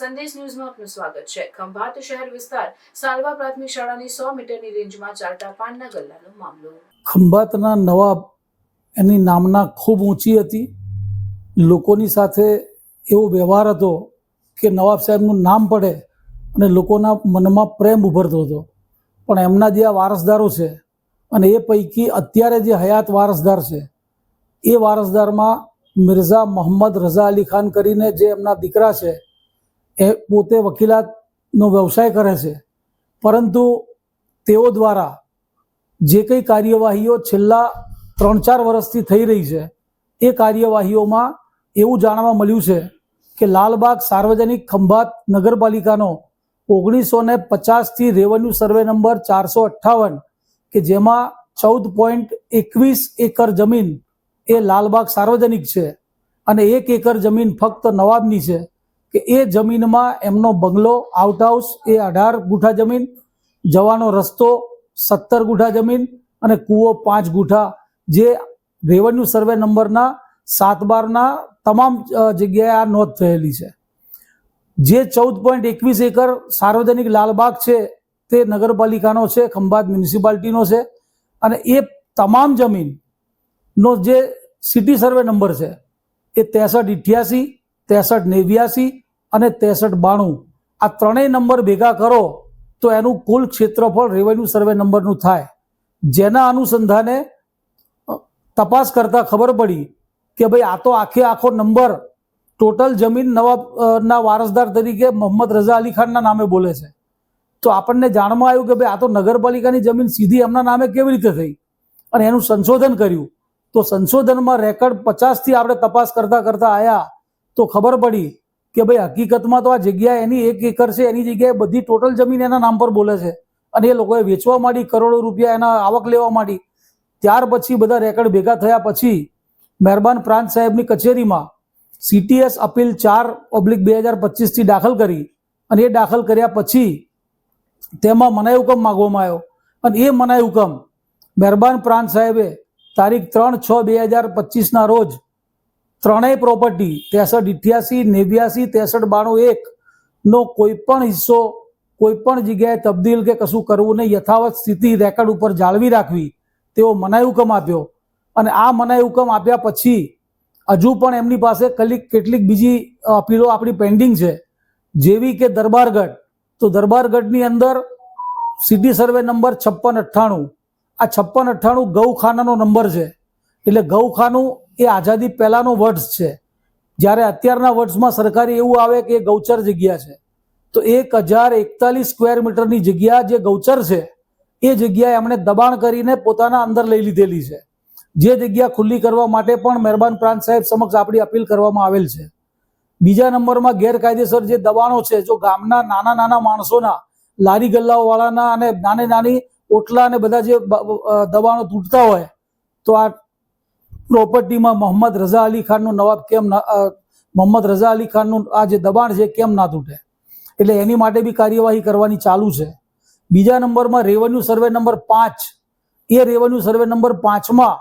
સંદેશ ન્યૂઝમાં આપનું સ્વાગત છે. ખંભાત શહેર વિસ્તાર સાલવા પ્રાથમિક શાળાની સો મીટરની રેન્જમાં ચાલતા પાનના ગલ્લાનો મામલો. ખંભાતના નવાબ એની નામના ખૂબ ઊંચી હતી. લોકોની સાથે એવો વ્યવહાર હતો કે નવાબ સાહેબનું નામ પડે અને લોકોના મનમાં પ્રેમ ઉભરતો હતો. પણ એમના જે આ વારસદારો છે અને એ પૈકી અત્યારે જે હયાત વારસદાર છે, એ વારસદારમાં મિર્ઝા મોહમ્મદ રઝા અલી ખાન કરીને જે એમના દીકરા છે એ પોતે વકીલાતનો વ્યવસાય કરે છે. પરંતુ તેઓ દ્વારા જે કંઈ કાર્યવાહીઓ છેલ્લા ત્રણ ચાર વર્ષથી થઈ રહી છે, એ કાર્યવાહીઓમાં એવું જાણવા મળ્યું છે કે લાલબાગ સાર્વજનિક ખંભાત નગરપાલિકાનો ઓગણીસો ને પચાસથી રેવન્યુ સર્વે નંબર ચારસો અઠ્ઠાવન કે જેમાં ચૌદ પોઈન્ટ એકવીસ એકર જમીન એ લાલબાગ સાર્વજનિક છે અને એક એકર જમીન ફક્ત નવાબની છે. કે એ જમીનમાં એમનો બંગલો આઉટહાઉસ એ અઢાર ગુઠા જમીન, જવાનો રસ્તો સત્તર ગુઠા જમીન અને કૂવો પાંચ ગુઠા. જે રેવન્યુ સર્વે નંબરના સાત બારના તમામ જગ્યાએ આ નોંધ થયેલી છે. જે ચૌદ પોઈન્ટ એકવીસ એકર સાર્વજનિક લાલબાગ છે, તે નગરપાલિકાનો છે, ખંભાત મ્યુનિસિપાલિટીનો છે અને એ તમામ જમીનનો જે સિટી સર્વે નંબર છે, એ ત્રેસઠ ઇઠ્યાસી, ત્રેસઠ નેવ્યાસી અને ત્રેસઠ બાણું. આ ત્રણેય નંબર ભેગા કરો તો એનું કુલ ક્ષેત્રફળ રેવન્યુ સર્વે નંબરનું થાય. જેના અનુસંધાને તપાસ કરતાં ખબર પડી કે ભાઈ આ તો આખે આખો નંબર ટોટલ જમીન નવાબના વારસદાર તરીકે મોહમ્મદ રઝા અલી ખાનના નામે બોલે છે. તો આપણને જાણવા આવ્યું કે ભાઈ આ તો નગરપાલિકાની જમીન સીધી એમના નામે કેવી રીતે થઈ? અને એનું સંશોધન કર્યું. તો સંશોધનમાં રેકર્ડ પચાસથી આપણે તપાસ કરતાં કરતા આવ્યા તો ખબર પડી કે ભાઈ હકીકતમાં તો આ જગ્યા એની એક એકર છે, એની જગ્યાએ બધી ટોટલ જમીન એના નામ પર બોલે છે. અને એ લોકોએ વેચવા માંડી, કરોડો રૂપિયા એના આવક લેવા માંડી. ત્યાર પછી બધા રેકર્ડ ભેગા થયા પછી મહેરબાન પ્રાંત સાહેબની કચેરીમાં સીટીએસ અપીલ ચાર ઓબ્લિક બે હજાર પચીસથી દાખલ કરી અને એ દાખલ કર્યા પછી તેમાં મનાઈ હુકમ માગવામાં આવ્યો. અને એ મનાઈ હુકમ મહેરબાન પ્રાંત સાહેબે તારીખ ત્રણ છ બે હજાર પચીસના રોજ ત્રણેય પ્રોપર્ટી ત્રેસઠ ઇઠ્યાસી, નેવ્યાસી, ત્રેસઠ બાણું એક, નો કોઈ પણ હિસ્સો, કોઈ પણ જગ્યાએ તબદીલ કે કશું કરવું નહીં, યથાવત સ્થિતિ રેકર્ડ ઉપર જાળવી રાખવી. તેવો મનાઈ હુકમ આપ્યો. અને આ મનાઈ હુકમ આપ્યા પછી, હજુ પણ એમની પાસે કલીક કેટલીક બીજી અપીલો આપણી પેન્ડિંગ છે. જેવી કે દરબારગઢ. તો દરબારગઢની અંદર સિટી સર્વે નંબર છપ્પન અઠ્ઠાણું. આ છપ્પન અઠ્ઠાણું ગૌખાનાનો નંબર છે. એટલે ગૌખાનું એ આઝાદી પહેલાંનો વર્ડ્સ છે. જ્યારે અત્યારના વર્ડ્સમાં સરકારી એવું આવે કે ગૌચર જગ્યા છે. તો એક હજાર એકતાલીસ સ્ક્વેર મીટરની જગ્યા જે ગૌચર છે, એ જગ્યા એમણે દબાણ કરીને પોતાના અંદર લઈ લીધેલી છે. જે જગ્યા ખુલ્લી કરવા માટે પણ મહેરબાન પ્રાંત સાહેબ સમક્ષ આપણી અપીલ કરવામાં આવેલ છે. બીજા નંબરમાં ગેરકાયદેસર જે દબાણો છે, જો ગામના નાના નાના માણસોના, લારી ગલ્લાઓવાળાના અને નાની નાની ઓટલા અને બધા જે દબાણો તૂટતા હોય, તો આ પ્રોપર્ટીમાં મોહમ્મદ રઝા અલી ખાનનું નવાબ કેમ મોહમ્મદ રઝા અલી ખાનનું આ જે દબાણ છે કેમ ના તૂટે? એટલે એની માટે બી કાર્યવાહી કરવાની ચાલુ છે. બીજા નંબરમાં રેવન્યુ સર્વે નંબર પાંચ. એ રેવન્યુ સર્વે નંબર પાંચમાં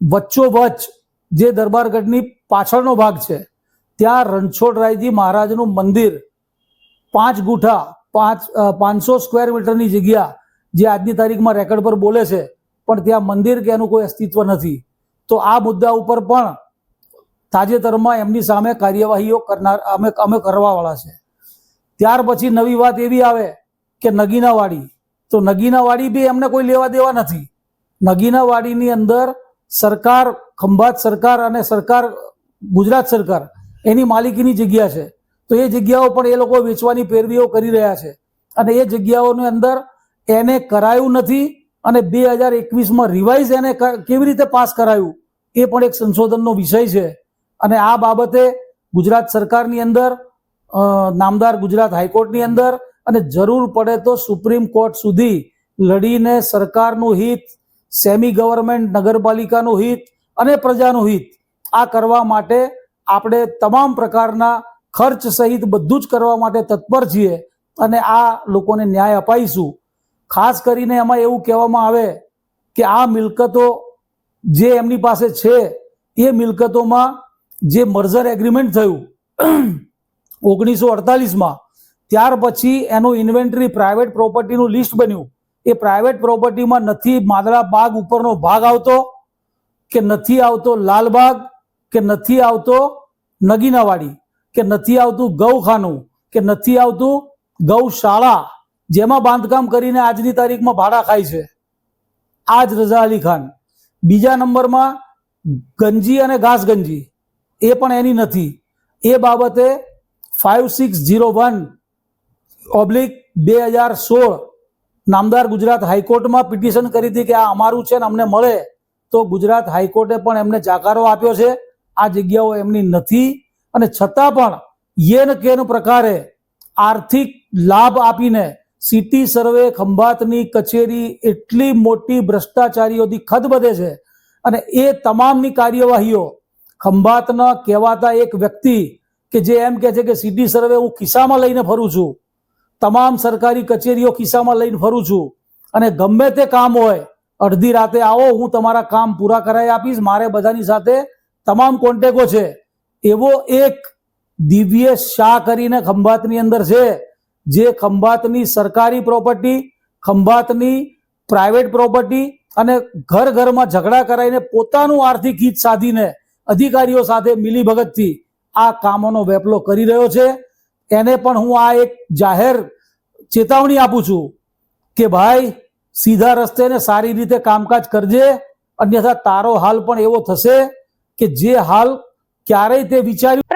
વચ્ચોવચ્ચ જે દરબારગઢની પાછળનો ભાગ છે, ત્યાં રણછોડરાયજી મહારાજનું મંદિર પાંચ ગુઠા, પાંચ પાંચસો સ્ક્વેર મીટરની જગ્યા જે આજની તારીખમાં રેકર્ડ પર બોલે છે, પણ ત્યાં મંદિર કે એનું કોઈ અસ્તિત્વ નથી. તો આ મુદ્દા ઉપર પણ તાજેતરમાં એમની સામે કાર્યવાહીઓ કરનાર અમે અમે કરવાવાળા છે. ત્યાર પછી નવી વાત એવી આવે કે નગીનાવાડી. તો નગીનાવાડી બી એમને કોઈ લેવા દેવા નથી. નગીનાવાડીની અંદર સરકાર, ખંભાત સરકાર અને સરકાર, ગુજરાત સરકાર એની માલિકીની જગ્યા છે. તો એ જગ્યાઓ પણ એ લોકો વેચવાની પેરવીઓ કરી રહ્યા છે. અને એ જગ્યાઓની અંદર એને કરાયું નથી. અને બે હજાર એકવીસમાં રિવાઇઝ એને કેવી રીતે પાસ કરાયું, એ પણ એક સંશોધનનો વિષય છે. અને આ બાબતે ગુજરાત સરકારની અંદર નામદાર ગુજરાત હાઈકોર્ટની અંદર અને જરૂર પડે તો સુપ્રીમ કોર્ટ સુધી લડીને સરકારનું હિત, સેમી ગવર્મેન્ટ, નગરપાલિકાનું હિત અને પ્રજાનું હિત, આ કરવા માટે આપણે તમામ પ્રકારના ખર્ચ સહિત બધું જ કરવા માટે તત્પર છીએ અને આ લોકોને ન્યાય અપાઈશું. ખાસ કરીને એમાં એવું કહેવામાં આવે કે આ મિલકતો જે એમની પાસે છે, એ મિલકતોમાં જે મર્ઝર એગ્રીમેન્ટ થયું, ઓગણીસો અડતાલીસમાં, ત્યાર પછી એનું ઇન્વેન્ટરી પ્રાઇવેટ પ્રોપર્ટીનું લિસ્ટ બન્યું. એ પ્રાઇવેટ પ્રોપર્ટીમાં નથી માદળા બાગ ઉપરનો ભાગ આવતો, કે નથી આવતો લાલબાગ, કે નથી આવતો નગીનાવાડી, કે નથી આવતું ગૌખાનું કે નથી આવતું ગૌશાળા જેમાં બાંધકામ કરીને આજની તારીખમાં ભાડા ખાય છે. આ જ રઝા અલી ખાન. બીજા નંબરમાં ગંજી અને ઘાસગંજી. એ પણ એની નથી. એ બાબતે five six zero one oblique બે હજાર સોળ નામદાર ગુજરાત હાઈકોર્ટમાં પિટિશન કરી હતી કે આ અમારું છે ને અમને મળે તો ગુજરાત હાઈકોર્ટે પણ એમને જાકારો આપ્યો છે. આ જગ્યાઓ એમની નથી અને છતાં પણ યેન કેન પ્રકારે આર્થિક લાભ આપીને સિટી સર્વે ખંભાતની કચેરી એટલી મોટી ભ્રષ્ટાચારીઓથી ખદબદે છે અને એ તમામની કાર્યવાહીઓ ખંભાતના કહેવાતા એક વ્યક્તિ કે જે એમ કહે છે કે સિટી સર્વે હું ખિસ્સામાં લઈને ફરું છું, તમામ સરકારી કચેરીઓ ખિસ્સામાં લઈને ફરું છું અને ગમે તે કામ હોય, અડધી રાતે આવો, હું તમારા કામ પૂરા કરાવી આપીશ, મારે બધાની સાથે તમામ કોન્ટેકો છે. એવો એક દિવ્ય શાહ કરીને ખંભાતની અંદર છે. જે ખંભાતની સરકારી પ્રોપર્ટી ખંભાતની પ્રાઇવેટ પ્રોપર્ટી અને ઘર ઘરમાં ઝઘડા કરાવીને પોતાનું આર્થિક હિત સાધીને અધિકારીઓ સાથે મિલીભગતથી આ કામોનો વેપલો કરી રહ્યો છે. એને પણ હું આ એક જાહેર ચેતવણી આપું છું કે ભાઈ, સીધા રસ્તે ને સારી રીતે કામકાજ કરજે, અન્યથા તારો હાલ પણ એવો થશે કે જે હાલ ક્યારેય તે વિચાર્યું